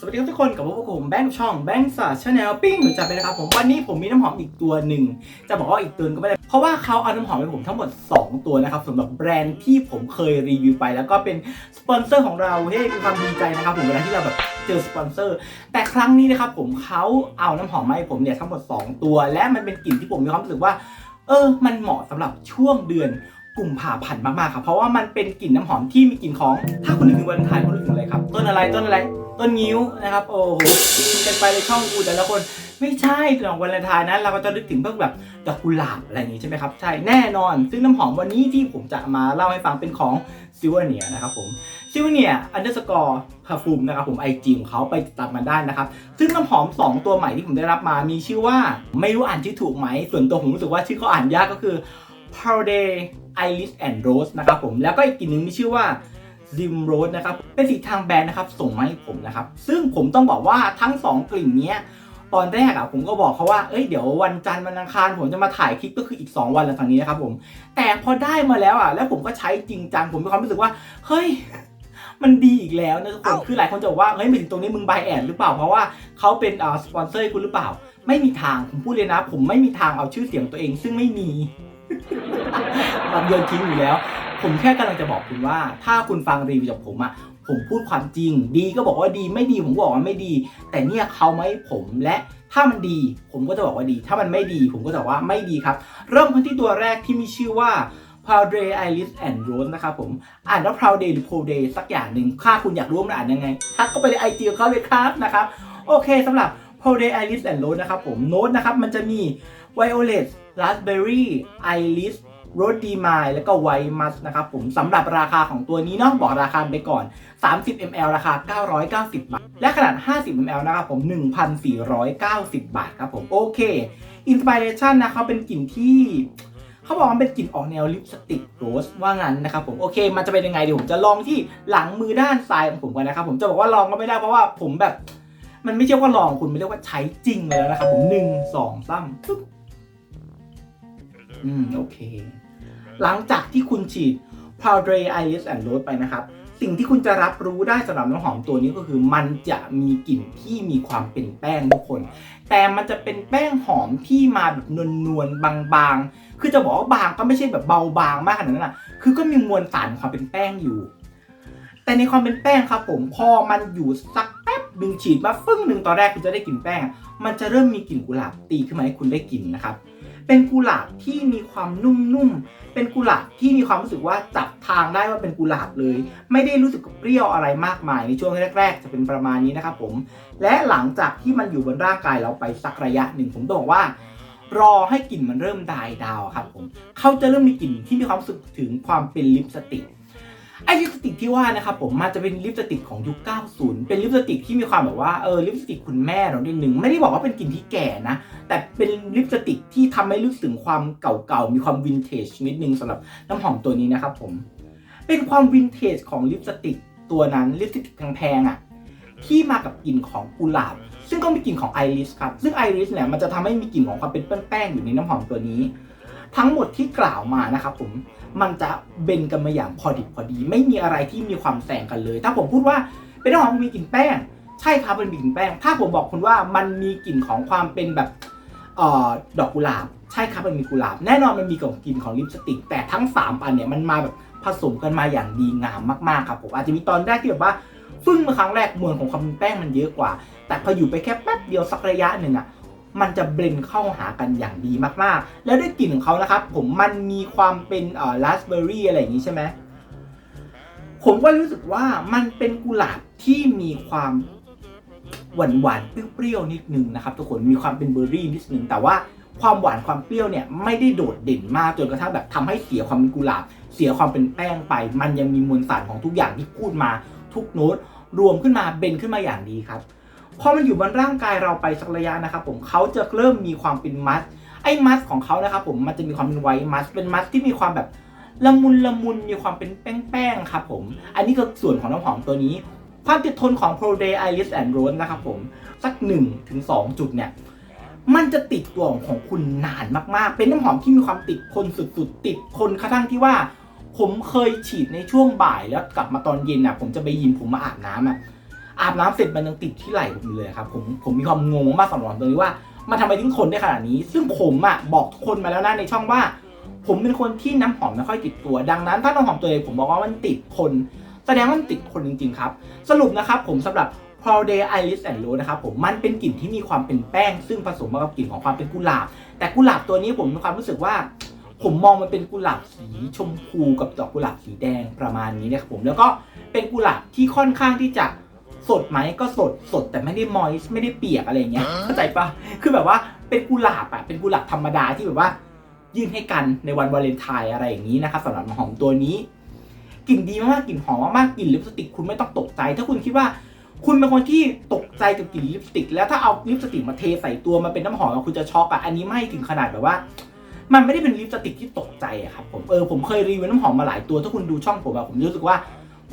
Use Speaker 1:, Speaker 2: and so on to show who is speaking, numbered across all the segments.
Speaker 1: สวัสดีครับทุกคนกับพวกผมแบงค์ช่องแบงค์ศาสร์ชาแนลปิ้งหรือจับไปนะครับผมวันนี้ผมมีน้ำหอมอีกตัวหนึ่ง จะบอกว่าอีกตัวก็ไม่ได้ เพราะว่าเขาเอาน้ำหอมให้ผมทั้งหมด 2 ตัวนะครับสำหรับแบรนด์ที่ผมเคยรีวิวไป แล้วก็เป็นสปอนเซอร์ของเราเฮ้ยเป็นความดีใจนะครับผมเวลาที่เราแบบเจอสปอนเซอร์ แต่ครั้งนี้นะครับผมเขาเอาน้ำหอมมาให้ผมเนี่ยทั้งหมด 2 ตัว และมันเป็นกลิ่นที่ผมมีความรู้สึกว่า เออ มันเหมาะสำหรับช่วงเดือนกุมภาพันธ์มากๆครับเพราะว่ามันเป็นกลิ่นน้ำหอมที่มีกลิ่นของถ้าคุณนึกถึงวันถ่ายคุณนึกถึงอะไรครับต้นอะไรต้นอะไร ต้นงิ้วนะครับ โอ้โหกันไปในช่องกูแต่ละคนไม่ใช่ดอกวันเลนไทน์นะเราก็จะนึกถึงพวกแบบดอกกุหลาบอะไรอย่างงี้ใช่ไหมครับ ใช่แน่นอน ซึ่งน้ำหอมวันนี้ที่ผมจะมาเล่าให้ฟังเป็นของซิวเนียนะครับผมซิวเนียอันเดอร์สกอร์พาฟูมนะครับผมไอจีของเขาไปติดตามมันได้นะครับ ซึ่งน้ำหอม 2 ตัวใหม่ที่ผมได้รับมามีชื่อว่าไม่รู้อ่านชื่อถูกไหม ส่วนตัวผมรู้สึกว่าชื่อเขาอ่านยากก็คือ p a r d a y Iris and Rose นะครับผมแล้วก็อีกกลิ่นหนึ่งมีชื่อว่า Zim Rose นะครับ เป็นสีทางแบรนด์นะครับ ส่งมาให้ผมนะครับ ซึ่งผมต้องบอกว่าทั้ง 2 กลิ่นเนี้ยตอนแรกอะผมก็บอกเขาว่า เอ้ย เดี๋ยววันจันทร์วันอังคารผมจะมาถ่ายคลิปก็คืออีก 2 วันหลังจากนี้นะครับผม แต่พอได้มาแล้วอะแล้วผมก็ใช้จริงจัง ผมมีความรู้สึกว่า เฮ้ย มันดีอีกแล้วนะทุกคน คือหลายคนจะบอกว่า เฮ้ยไม่ถึงตรงนี้มึงบายแอดหรือเปล่า เพราะว่าเขาเป็นอ่าสปอนเซอร์ให้คุณหรือเปล่า ไม่มีทาง ผมพูดเลยนะ ผมไม่มีทางเอาชื่อเสียงตัวเอง ซึ่งไม่มีมันโยนทิ้งอยู่แล้ว ผมแค่กำลังจะบอกคุณว่า ถ้าคุณฟังรีวิวจากผมอะผมพูดความจริง ดีก็บอกว่าดีไม่ดีผมบอกว่าไม่ดี แต่เนี่ยเขาไม่ให้ผมและถ้ามันดี ผมก็จะบอกว่าดี ถ้ามันไม่ดี ผมก็จะว่าไม่ดีครับ เริ่มกันที่ตัวแรกที่มีชื่อว่า p o w d r e Iris and Rose นะครับผม อ่านว่า p o w d r e หรือ p o w d r e สักอย่างหนึ่งถ้าคุณอยากรู้ว่ามันอ่านยังไง ทักเข้าไปในไอจีของเขาเลยครับนะครับ โอเคสำหรับ p o w d r e Iris and Rose นะครับผม โน้ตนะครับ มันจะมี Violet Raspberry Iris Rose d e m i แล้วก็ White Musk นะครับผมสำหรับราคาของตัวนี้เนาะบอกราคาไปก่อน 30 ml ราคา 990 บาท และขนาด 50 ml นะครับผม 1,490 บาทครับผม โอเค Inspiration นะเขาเป็นกลิ่นที่เขาบอกว่ามันเป็นกลิ่นออกแนวลิปสติกโรสว่างั้นนะครับผมโอเค มันจะเป็นยังไงเดี๋ยวผมจะลองที่หลังมือด้านซ้ายของผมกันนะครับผมจะบอกว่าลองก็ไม่ได้เพราะว่าผมแบบ มันไม่ใช่ว่าลองคุณไม่เรียกว่าใช้จริงเลยนะครับผมหนึ่งสองสามอืมโอเค หลังจากที่คุณฉีด p o w d r e Iris and Rose ไปนะครับ สิ่งที่คุณจะรับรู้ได้สำหรับน้ำหอมตัวนี้ก็คือ มันจะมีกลิ่นที่มีความเป็นแป้งทุกคน แต่มันจะเป็นแป้งหอมที่มาแบบนวลๆบางๆ คือจะบอกว่าบางก็ไม่ใช่แบบเบาบางมากขนาดนั้นนะคือก็มีมวลสารของความเป็นแป้งอยู่ แต่ในความเป็นแป้งครับผมพอมันอยู่สักแป๊บดึงฉีดมาฟึ่งหนึ่งตอนแรกคุณจะได้กลิ่นแป้ง มันจะเริ่มมีกลิ่นกุหลาบตีขึ้นมาให้คุณได้กลิ่นนะครับ เป็นกุหลาบที่มีความนุ่มๆ เป็นกุหลาบที่มีความรู้สึกว่าจับทางได้ว่าเป็นกุหลาบเลย ไม่ได้รู้สึกเปรี้ยวอะไรมากมายในช่วงแรก ๆ จะเป็นประมาณนี้นะครับผม และหลังจากที่มันอยู่บนร่างกายเราไปสักระยะหนึ่งผมต้องบอกว่ารอให้กลิ่นมันเริ่มดายดาวครับผมเขาจะเริ่มมีกลิ่นที่มีความรู้สึกถึงความเป็นลิปสติก ไอ้ลิปสติกที่ว่านะครับผมมันจะเป็นลิปสติกของยุค 90 เป็นลิปสติกที่มีความแบบว่าเออลิปสติกคุณแม่เรานิดนึงไม่ได้บอกว่าเป็นกลิ่นที่แก่นะ แต่เป็นลิปสติกที่ทำให้รู้สึกถึงความเก่าๆมีความวินเทจนิดนึงสำหรับน้ำหอมตัวนี้นะครับผมเป็นความวินเทจของลิปสติกตัวนั้นลิปสติกแพงๆอะที่มากับกลิ่นของกุหลาบ ซึ่งก็มีกลิ่นของไอริสครับซึ่งไอริสเนี่ยมันจะทำให้มีกลิ่นของความเป็นแป้งๆอยู่ในน้ำหอมตัวนี้ ทั้งหมดที่กล่าวมานะครับผมมันจะเบนกันมาอย่างพอดิบพอดี ไม่มีอะไรที่มีความแซงกันเลย ถ้าผมพูดว่าเป็นน้ำหอมที่มีกลิ่นแป้ง ใช่ครับมันมีกลิ่นแป้ง ถ้าผมบอกคุณว่ามันมีกลิ่นของความเป็นแบบออดอกกุหลาบ ใช่ครับมันมีกุหลาบ แน่นอนมันมีกลิ่นของลิปสติก แต่ทั้ง 3 อันเนี่ยมันมาแบบผสมกันมาอย่างดีงามมากๆครับผมอาจจะมีตอนแรกที่แบบว่าฟึ่งมาครั้งแรกมวลของความเป็นแป้งมันเยอะกว่า แต่พออยู่ไปแค่แป๊บเดียวสักระยะหนึ่งอะ มันจะเบลนเข้าหากันอย่างดีมากๆ แล้วด้วยกลิ่นของเขานะครับ ผมมันมีความเป็นเอ่อราสเบอร์รี่อะไรอย่างนี้ใช่ไหมผมก็รู้สึกว่ามันเป็นกุหลาบที่มีความหวานหวานเปรี้ยวๆนิดนึงนะครับ ทุกคนมีความเป็นเบอร์รี่นิดนึงแต่ว่าความหวานความเปรี้ยวเนี่ยไม่ได้โดดเด่นมากจนกระทั่งแบบทำให้เสียความเป็นกุหลาบ เสียความเป็นแป้งไป มันยังมีมวลสารของทุกอย่างที่พูดมาทุกโน้ตรวมขึ้นมาเบนขึ้นมาอย่างดีครับ พอมันอยู่บนร่างกายเราไปสักระยะนะครับผมเขาจะเริ่มมีความเป็นมัสไอ้มัสของเขานะครับผมมันจะมีความเป็นไวมัสเป็นมัสที่มีความแบบละมุนละมุนมีความเป็นแป้งๆครับผมอันนี้ก็ส่วนของน้ำหอมตัวนี้ ความติดทนของ Pro Day Iris and Rose นะครับผมสัก1ถึง2จุดเนี่ยมันจะติดตัวของคุณนานมากๆ เป็นน้ำหอมที่มีความติดคนสุดๆ ติดคนกระทั่งที่ว่า ผมเคยฉีดในช่วงบ่ายแล้วกลับมาตอนเย็นอะ ผมจะไปยิมผมมาอาบน้ำอะ อาบน้ำเสร็จมันยังติดที่ไหล่ผมอยู่เลยครับผมผมมีความงงมากสำหรับตรงนี้ว่า มันทำไมถึงทนได้ขนาดนี้ ซึ่งผมอะบอกทุกคนมาแล้วนะในช่องว่า ผมเป็นคนที่น้ำหอมไม่ค่อยติดตัว ดังนั้นถ้าน้ำหอมตัวเองผมบอกว่ามันติดคน แสดงว่ามันติดคนจริงๆครับ สรุปนะครับผมสำหรับ p r o d a y Iris and Rose นะครับผมมันเป็นกลิ่นที่มีความเป็นแป้ง ซึ่งผสมมากับกลิ่นของความเป็นกุหลาบ แต่กุหลาบตัวนี้ผมมีความรู้สึกว่า ผมมองมันเป็นกุหลาบสีชมพูกับดอกกุหลาบสีแดงประมาณนี้นะครับผมแล้วก็เป็นกุหลาบที่ค่อนข้างที่จะ สดไหมก็สดสดแต่ไม่ได้มอยส์ไม่ได้เปียกอะไรอย่างเงี้ยเข้าใจปะคือแบบว่าเป็นกุหลาบอะเป็นกุหลาบธรรมดาที่แบบว่ายื่นให้กันในวันวาเลนไทน์อะไรอย่างนี้นะครับสำหรับน้ำหอมตัวนี้กลิ่นดีมากๆกลิ่นหอมมากๆกลิ่นลิปสติกคุณไม่ต้องตกใจ ถ้าคุณคิดว่าคุณเป็นคนที่ตกใจกับกลิ่นลิปสติก แล้วถ้าเอาลิปสติกมาเทใส่ตัวมาเป็นน้ำหอมอะคุณจะช็อกอะอันนี้ไม่ถึงขนาดแบบว่า มันไม่ได้เป็นลิปสติกที่ตกใจอะครับผมเออผมเคยรีวิวน้ำหอมมาหลายตัวถ้าคุณดูช่องผมอะผมรู้สึกว่า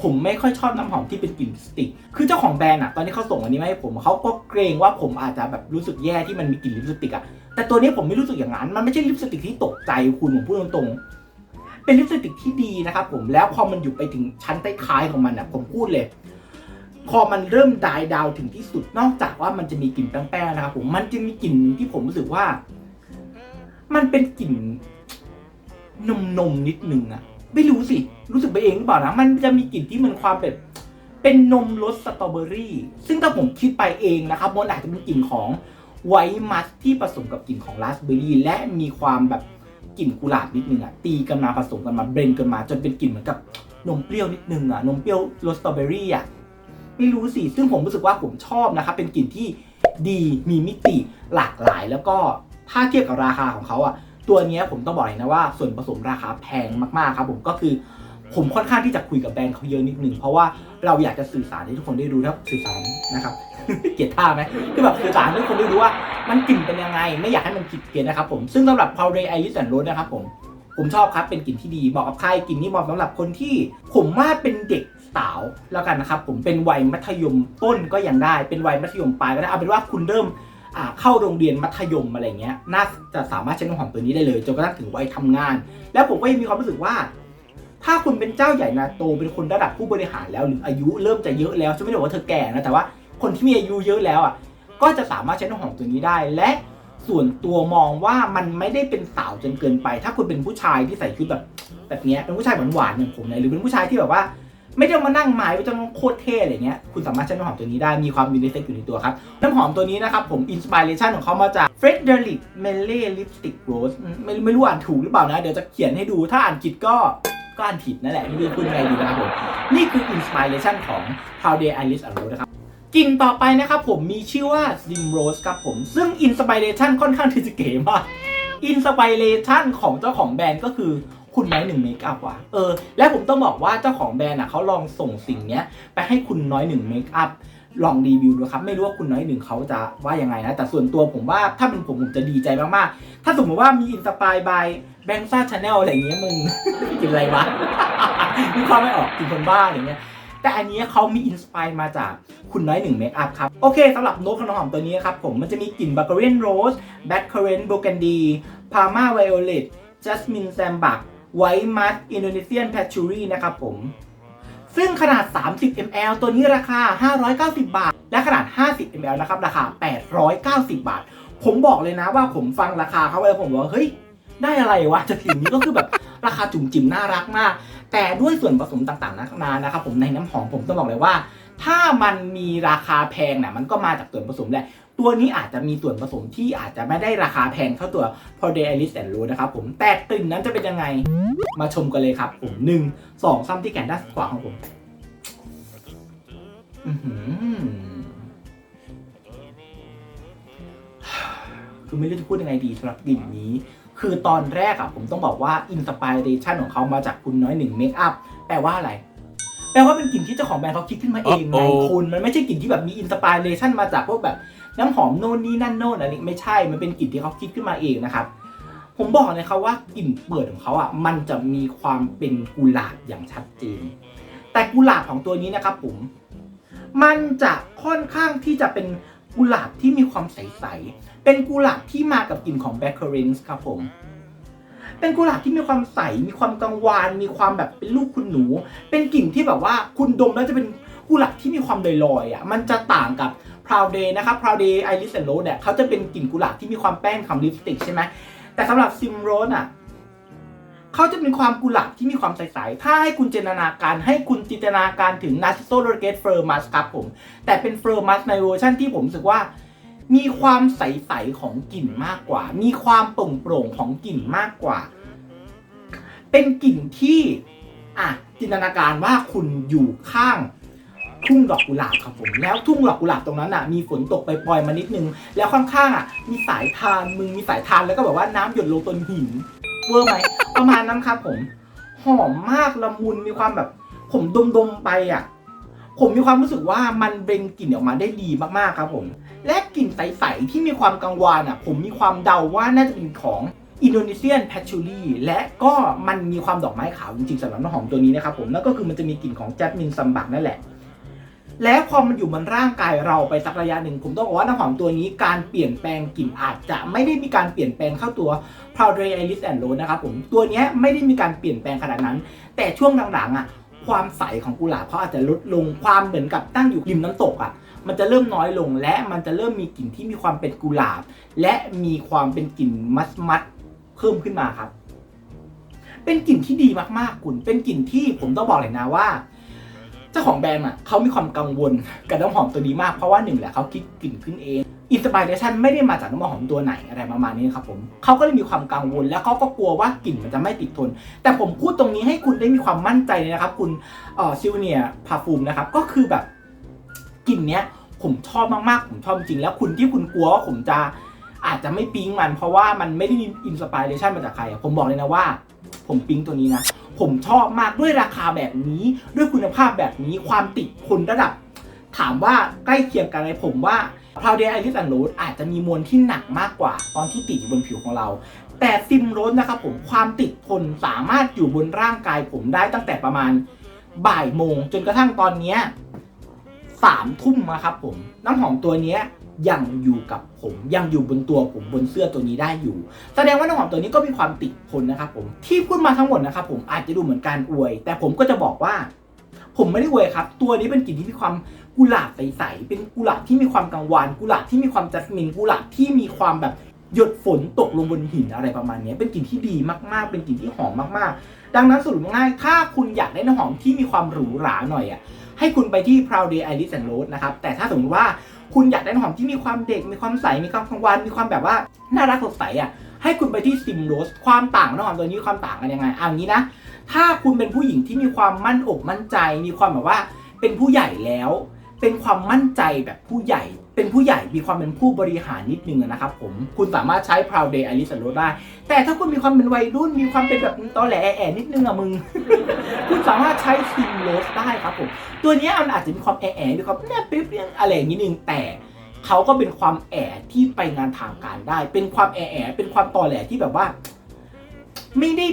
Speaker 1: ผมไม่ค่อยชอบน้ำหอมที่เป็นกลิ่นลิปสติก คือเจ้าของแบรนด์อะตอนนี้เขาส่งอันนี้มาให้ผมเขาก็เกรงว่าผมอาจจะแบบรู้สึกแย่ที่มันมีกลิ่นลิปสติกอะแต่ตัวนี้ผมไม่รู้สึกอย่างนั้น มันไม่ใช่ลิปสติกที่ตกใจคุณผมพูดตรงๆ เป็นลิปสติกที่ดีนะครับผม แล้วพอมันอยู่ไปถึงชั้นใต้ท้ายของมันอะผมพูดเลย พอมันเริ่มดายดาวถึงที่สุด นอกจากว่ามันจะมีกลิ่นแป้งๆนะครับผม มันจะมีกลิ่นที่ผมรู้สึกว่า มันเป็นกลิ่นนมนมๆนิดนึงอะ ไม่รู้สิ รู้สึกไปเองหรือเปล่านะ มันจะมีกลิ่นที่มันความแบบเป็นนมรสสตรอเบอรี่ ซึ่งถ้าผมคิดไปเองนะครับมันอาจจะเป็นกลิ่นของไวมัสที่ผสมกับกลิ่นของราสเบอร์รี่ และมีความแบบกลิ่นกุหลาบนิดนึงอะตีกันมาผสมกันมาเบรนกันมา จนเป็นกลิ่นเหมือนกับนมเปรี้ยวนิดนึงอะนมเปรี้ยวรสสตรอเบอรี่อะไม่รู้สิ ซึ่งผมรู้สึกว่าผมชอบนะครับเป็นกลิ่นที่ดีมีมิติหลากหลาย แล้วก็ถ้าเทียบกับราคาของเขาอะ ตัวนี้ผมต้องบอกเลยนะว่าส่วนผสมราคาแพงมากๆครับผมก็คือผมค่อนข้างที่จะคุยกับแบรนด์เขาเยอะนิดนึงเพราะว่าเราอยากจะสื่อสารให้ทุกคนได้รู้ถ้าสื่อสารนะครับ เกลียดท่าไหมคือแบบสื่อสารให้ทุกคนได้รู้ว่ามันกลิ่นเป็นยังไง ไม่อยากให้มันผิดเพี้ยนนะครับผมซึ่งสำหรับ p o w d e r Iris and Rose นะครับผมผมชอบครับเป็นกลิ่นที่ดีเหมาะกับใครกลิ่นนี้เหมาะสำหรับคนที่ ผมว่าเป็นเด็กสาวแล้วกันนะครับผมเป็นวัยมัธยมต้นก็ยังได้เป็นวัยมัธยมปลายก็ได้เอาเป็นว่าคุณเริ่ม เข้าโรงเรียนมัธยมอะไรเงี้ยน่าจะสามารถใช้น้ำหอมตัวนี้ได้เลยจนกระทั่งถึงวัยทำงาน แล้วผมก็ยังมีความรู้สึกว่า ถ้าคุณเป็นเจ้าใหญ่นาโตเป็นคนระดับผู้บริหารแล้วหรืออายุเริ่มจะเยอะแล้วจะไม่ได้บอกว่าเธอแก่นะแต่ว่าคนที่มีอายุเยอะแล้วอะก็จะสามารถใช้น้ำหอมตัวนี้ได้ และส่วนตัวมองว่ามันไม่ได้เป็นสาวจนเกินไป ถ้าคุณเป็นผู้ชายที่ใส่ชุดแบบแบบเนี้ยเป็นผู้ชายหวานๆอย่างผมเนี่ยหรือเป็นผู้ชายที่แบบว่า ไม่ต้องมานั่งหมายไม่ต้องโคตรเท่อะไรเงี้ย คุณสามารถใช้น้ำหอมตัวนี้ได้ มีความยูนิเซ็กอยู่ในตัวครับ น้ำหอมตัวนี้นะครับ ผมอินสปิเรชันของเขามาจาก Frederic m e l l e Lipstick Rose ไม่ไม่รู้อ่านถูกหรือเปล่านะ เดี๋ยวจะเขียนให้ดู ถ้าอ่านผิดก็ก็อ่านผิดนั่นแหละไม่รู้พูดยังไงดีนะครับผม นี่คืออินสปิเรชันของ How Day Iris a Rose นะครับกลิ่นต่อไปนะครับผมมีชื่อว่า Slim Rose ครับผม ซึ่งอินสปิเรชันค่อนข้างที่จะเก๋มากอินสปิเรชันของเจ้าของแบรนด์ก็คือ คุณน้อยหนึ่งเมคอัพว่ะเออ และผมต้องบอกว่าเจ้าของแบรนด์อะเขาลองส่งสิ่งเนี้ยไปให้คุณน้อยหนึ่งเมคอัพลองรีวิวดูครับ ไม่รู้ว่าคุณน้อยหนึ่งเขาจะว่ายังไงนะ แต่ส่วนตัวผมว่าถ้าเป็นผมผมจะดีใจมากๆ ถ้าสมมติว่ามีอินสปายบายแบงซ่าชาแนลอะไรอย่างเงี้ยมึง กินอะไรวะมีความไม่ออกกินคนบ้าอะไรเงี้ยแต่อันนี้เขามีอินสปายมาจากคุณน้อยหนึ่งเมคอัพครับ โอเคสำหรับโน้ตขน้ำหอมตัวนี้ครับผมมันจะมีกลิ่นบัคเกอรีนโรสแบล็คเคอร์เรนต์โบกันดีพาร์มาไวโอเลตจัสมินแซมบัก ไวมัสอินโดนีเซียนแพชชูรี่นะครับผม ซึ่งขนาด 30 ml ตัวนี้ราคา 590 บาท และขนาด 50 ml นะครับ ราคา 890 บาท ผมบอกเลยนะว่าผมฟังราคาเขาไปแล้วผมบอกว่าเฮ้ย ได้อะไรวะจากสิ่งนี้ก็คือแบบราคาจุ่มจิ๋มน่ารักมาก แต่ด้วยส่วนผสมต่างๆนานานะครับผมในน้ำหอมผมต้องบอกเลยว่า ถ้ามันมีราคาแพงนะมันก็มาจากส่วนผสมแหละ ตัวนี้อาจจะมีส่วนผสมที่อาจจะไม่ได้ราคาแพงเท่าตัว p o d e i r i s and Rose นะครับผมแต่กลิ่นนั้นจะเป็นยังไงมาชมกันเลยครับ ผมหนึ่งสองซ้ำที่แขนด้านขวาของผมอื้อหือคือไม่รู้จะพูดยังไงดีสำหรับกลิ่นนี้ คือตอนแรกอะผมต้องบอกว่าอินสปิเรชันของเขามาจากคุณน้อยหนึ่งเมคอัพแปลว่าอะไรแปลว่าเป็นกลิ่นที่เจ้าของแบรนด์เขาคิดขึ้นมาเองไง
Speaker 2: Uh-oh
Speaker 1: คุณมันไม่ใช่กลิ่นที่แบบมีอินสปิเรชันมาจากพวกแบบ น้ำหอมโน่นนี่นั่นโน่นอะไรไม่ใช่มันเป็นกลิ่นที่เขาคิดขึ้นมาเองนะครับผมบอกเลยครับว่ากลิ่นเปิดของเขาอะมันจะมีความเป็นกุหลาบอย่างชัดเจน แต่กุหลาบของตัวนี้นะครับผมมันจะค่อนข้างที่จะเป็นกุหลาบที่มีความใสๆเป็นกุหลาบที่มากับกลิ่นของแบคเคอรินส์ครับผมเป็นกุหลาบที่มีความใส มีความกังวาน มีความแบบเป็นลูกคุณหนู เป็นกลิ่นที่แบบว่าคุณดมแล้วจะเป็นกุหลาบที่มีความลอยๆอะ มันจะต่างกับ Proud Day นะครับ Proud Day Iris and Rose เนี่ยเขาจะเป็นกลิ่นกุหลาบที่มีความแป้งคำลิปสติกใช่ไหมแต่สำหรับ Sim Rose อะเขาจะเป็นความกุหลาบที่มีความใส ๆ ถ้าให้คุณจินตนาการให้คุณจินตนาการถึง Narciso r o g e t f e r m u s ครับผม แต่เป็น f e r m u s ในเวอร์ชันที่ผมรู้สึกว่า มีความใส ๆ ของกลิ่นมากกว่า มีความโปร่ง ๆ ของกลิ่นมากกว่า เป็นกลิ่นที่อะจินตนาการว่าคุณอยู่ข้าง ทุ่งดอกกุหลาบครับผมแล้วทุ่งดอกกุหลาบตรงนั้นอะมีฝนตกไปปล่อยมานิดนึง แล้วข้างๆอะมีสายทานมึงมีสายทานแล้วก็แบบว่าน้ำหยดลงบนหินเวอร์ไหมประมาณนั้นครับผมหอมมากละมุนมีความแบบ ผมดมๆไปอะผมมีความรู้สึกว่ามันเบงกลิ่นออกมาได้ดีมากๆครับผม และกลิ่นใสๆที่มีความกังวานอะ ผมมีความเดาว่าน่าจะเป็นของอินโดนีเซียนแพชชูรี่และก็มันมีความดอกไม้ขาวจริงๆสำหรับน้ำหอมตัวนี้นะครับผมนั่นก็คือมันจะมีกลิ่นของแจสมินซัมบักนั่นแหละ และพอมันอยู่บนร่างกายเราไปสักระยะหนึ่ง ผมต้องบอกว่าน้ำหอมตัวนี้การเปลี่ยนแปลงกลิ่นอาจจะไม่ได้มีการเปลี่ยนแปลงเข้าตัว p o w d e Iris and Rose นะครับผมตัวเนี้ยไม่ได้มีการเปลี่ยนแปลงขนาดนั้น แต่ช่วงหลังๆอะความใสของกุหลาบเขาอาจจะลดลงความเหมือนกับตั้งอยู่ริมน้ำตกอะมันจะเริ่มน้อยลงและมันจะเริ่มมีกลิ่นที่มีความเป็นกุหลาบ และมีความเป็นกลิ่นมัสมัสเพิ่มขึ้นมาครับ เป็นกลิ่นที่ดีมากๆคุณ เป็นกลิ่นที่ผมต้องบอกเลยนะว่า จ้าของแบรนด์อะเขามีความกังวลกับน้ำหอมตัวนี้มากเพราะว่าหนึ่งแหละเขาคิดกลิ่นขึ้นเองอินสปิเรชันไม่ได้มาจากน้ำหอมตัวไหนอะไรประมาณนี้ครับผมเขาก็เลยมีความกังวล แล้วเขาก็กลัวว่ากลิ่นมันจะไม่ติดทน แต่ผมพูดตรงนี้ให้คุณได้มีความมั่นใจเลยนะครับ คุณเอ่อซิลเนียพาฟูมนะครับก็คือแบบกลิ่นเนี้ยผมชอบมากๆผมชอบจริงแล้วคุณที่คุณกลัวว่าผมจะอาจจะไม่ปิ๊งมัน เพราะว่ามันไม่ได้มีอินสปิเรชันมาจากใครผมบอกเลยนะว่า ผมปิ๊งตัวนี้นะ ผมชอบมากด้วยราคาแบบนี้ ด้วยคุณภาพแบบนี้ความติดคนระดับ ถามว่าใกล้เคียงกันไหมผมว่า p r o u d e y Iris and Rose อาจจะมีมวลที่หนักมากกว่า ตอนที่ติดอยู่บนผิวของเรา แต่ซิมโรสนะครับผมความติดทนสามารถอยู่บนร่างกายผมได้ตั้งแต่ประมาณบ่ายโมง จนกระทั่งตอนเนี้ยสามทุ่มนะครับผมน้ำหอมตัวเนี้ย ยังอยู่กับผมยังอยู่บนตัวผมบนเสื้อตัวนี้ได้อยู่ แสดงว่าน้ำหอมตัวนี้ก็มีความติดทนนะครับผมที่พูดมาทั้งหมดนะครับผมอาจจะดูเหมือนการอวย แต่ผมก็จะบอกว่า ผมไม่ได้อวยครับ ตัวนี้เป็นกลิ่นที่มีความกุหลาบใสๆเป็นกุหลาบที่มีความกังวาน กุหลาบที่มีความจัสมินกุหลาบที่มีความแบบหยดฝนตกลงบนหินอะไรประมาณนี้ เป็นกลิ่นที่ดีมากๆ เป็นกลิ่นที่หอมมากๆ ดังนั้นสรุปง่ายๆถ้าคุณอยากได้น้ำหอมที่มีความหรูหราหน่อยอะ ให้คุณไปที่ Proud Day Iris and Rose นะครับ แต่ถ้าสมมติว่า คุณอยากได้น้ำหอมที่มีความเด็ก มีความใส มีความกลางวัน มีความแบบว่าน่ารักสดใสอะ ให้คุณไปที่ซิมโรส ความต่างน้ำหอมตัวนี้ความต่างกันยังไงเอางี้นะ ถ้าคุณเป็นผู้หญิงที่มีความมั่นอกมั่นใจ มีความแบบว่าเป็นผู้ใหญ่แล้ว เป็นความมั่นใจแบบผู้ใหญ่ เป็นผู้ใหญ่มีความเป็นผู้บริหารนิดนึงนะครับผมคุณสามารถใช้ Proud Day Iris and Rose ได้ แต่ถ้าคุณมีความเป็นวัยรุ่นมีความเป็นแบบตอแหลแอะนิดนึงอะมึง คุณสามารถใช้ Sim Rose ได้ครับผม ตัวนี้มันอาจจะมีความแอะๆมีความแนบเปรี้ยงอะไรอย่างนี้นึงแต่เขาก็เป็นความแอะที่ไปงานทางการได้ เป็นความแอะเป็นความตอแหลที่แบบว่า ไม่ได้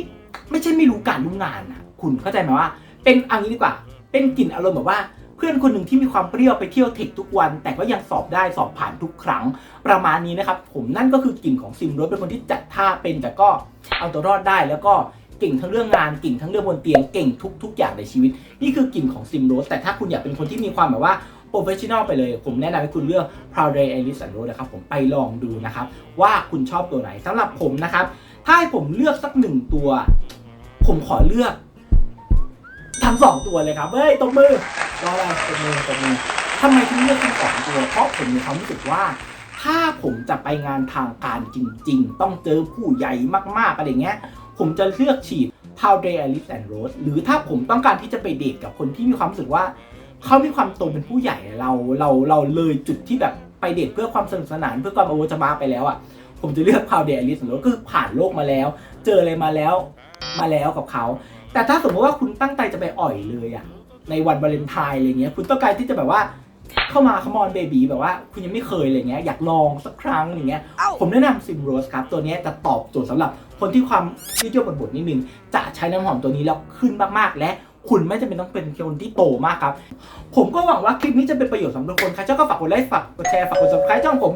Speaker 1: ไม่ใช่ไม่รู้การรู้งานนะคุณเข้าใจไหมว่า เป็นเอันนี้ดีกว่า เป็นกลิ่นอารมณ์แบบว่า พื่อนคนหนึ่งที่มีความเปรี้ยวไปเที่ยวเทคทุกวัน แต่ก็ยังสอบได้สอบผ่านทุกครั้ง ประมาณนี้นะครับ ผมนั่นก็คือกลิ่นของซิมรถเป็นคนที่จัดท่าเป็นแต่ก็เอาตัวรอดได้แล้วก็เก่งทั้งเรื่องงานเก่งทั้งเรื่องบนเตียงเก่งทุกทุกอย่างในชีวิต นี่คือกลิ่นของซิมโรสแต่ถ้าคุณอยากเป็นคนที่มีความแบบว่าโปรเฟชชั่นอลไปเลย ผมแนะนำให้คุณเลือก Proud Day Iris and Rose นะครับ ผมไปลองดูนะครับ ว่าคุณชอบตัวไหนสำหรับผมนะครับ ถ้าให้ผมเลือกสักหนึ่งตัว ผมขอเลือก ทั้งสองตัวเลยครับเฮ้ยตบมือรออะไรตบมือตบมือทำไมถึงเลือกทั้งสองตัว เพราะผมมีความรู้สึกว่า ถ้าผมจะไปงานทางการจริง ๆ ต้องเจอผู้ใหญ่มากๆอะไรเงี้ย ผมจะเลือกฉีด Powder Alice and Rose หรือถ้าผมต้องการที่จะไปเดทกับคนที่มีความรู้สึกว่า เขามีความโตเป็นผู้ใหญ่เราเราเราเลยจุดที่แบบไปเดทเพื่อความสนุกสนานเพื่อความโอจามาไปแล้วอะผมจะเลือก Powder Alice and Rose ก็คือผ่านโลกมาแล้ว เจออะไรมาแล้วมาแล้วกับเขา แต่ถ้าสมมติว่าคุณตั้งใจจะไปอ่อยเลยอะในวันวาเลนไทน์อะไรเงี้ย คุณต้องการที่จะแบบว่า เข้ามาคมอนเบบีแบบว่า คุณยังไม่เคยอะไรเงี้ยอยากลองสักครั้งอย่างเงี้ย ผมแนะนำซิมโรสครับ ตัวเนี้ยจะตอบโจทย์สำหรับคนที่ความยืดเยื้อบทๆนิดนึง จะใช้น้ำหอมตัวนี้แล้วขึ้นมากๆและคุณไม่จำเป็นต้องเป็นคนที่โตมากครับ ผมก็หวังว่าคลิปนี้จะเป็นประโยชน์สำหรับทุกคนใครชอบก็ฝากกดไลค์ฝากกดแชร์ฝากกด subscribe ช่องผม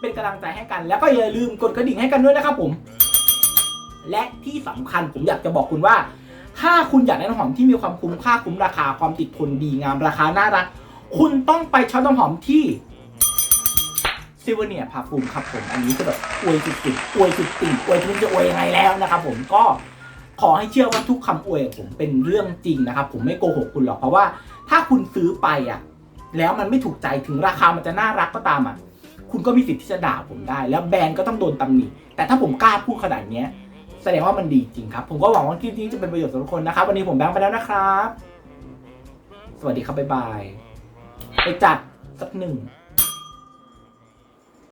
Speaker 1: เป็นกำลังใจให้กัน แล้วก็อย่าลืมกดกระดิ่งให้กันด้วยนะครับผม และที่สำคัญผมอยากจะบอกคุณว่า ถ้าคุณอยากได้น้ำหอมที่มีความคุ้มค่าคุ้มราคาความติดทนดีงามราคาน่ารัก คุณต้องไปช็อปน้ำหอมที่ซิเวเนียพาฟูมครับผม อันนี้คือแบบอวยสุดๆอวยสุดติ่งอวยคุณจะอวยยังไงแล้วนะครับผมก็ขอให้เชื่อว่าทุกคำอวยผมเป็นเรื่องจริงนะครับ ผมไม่โกหกคุณหรอกเพราะว่า ถ้าคุณซื้อไปอะ แล้วมันไม่ถูกใจถึงราคามันจะน่ารักก็ตามอะคุณก็มีสิทธิ์ที่จะด่าผมได้ แล้วแบรนด์ก็ต้องโดนตำหนิแต่ถ้าผมกล้าพูดขนาดเนี้ย แสดงว่ามันดีจริงครับ ผมก็หวังว่าคลิปนี้จะเป็นประโยชน์สำหรับทุกคนนะครับ วันนี้ผมแบงค์ไปแล้วนะครับ สวัสดีครับบ๊ายบาย ไปจัดสักหนึ่ง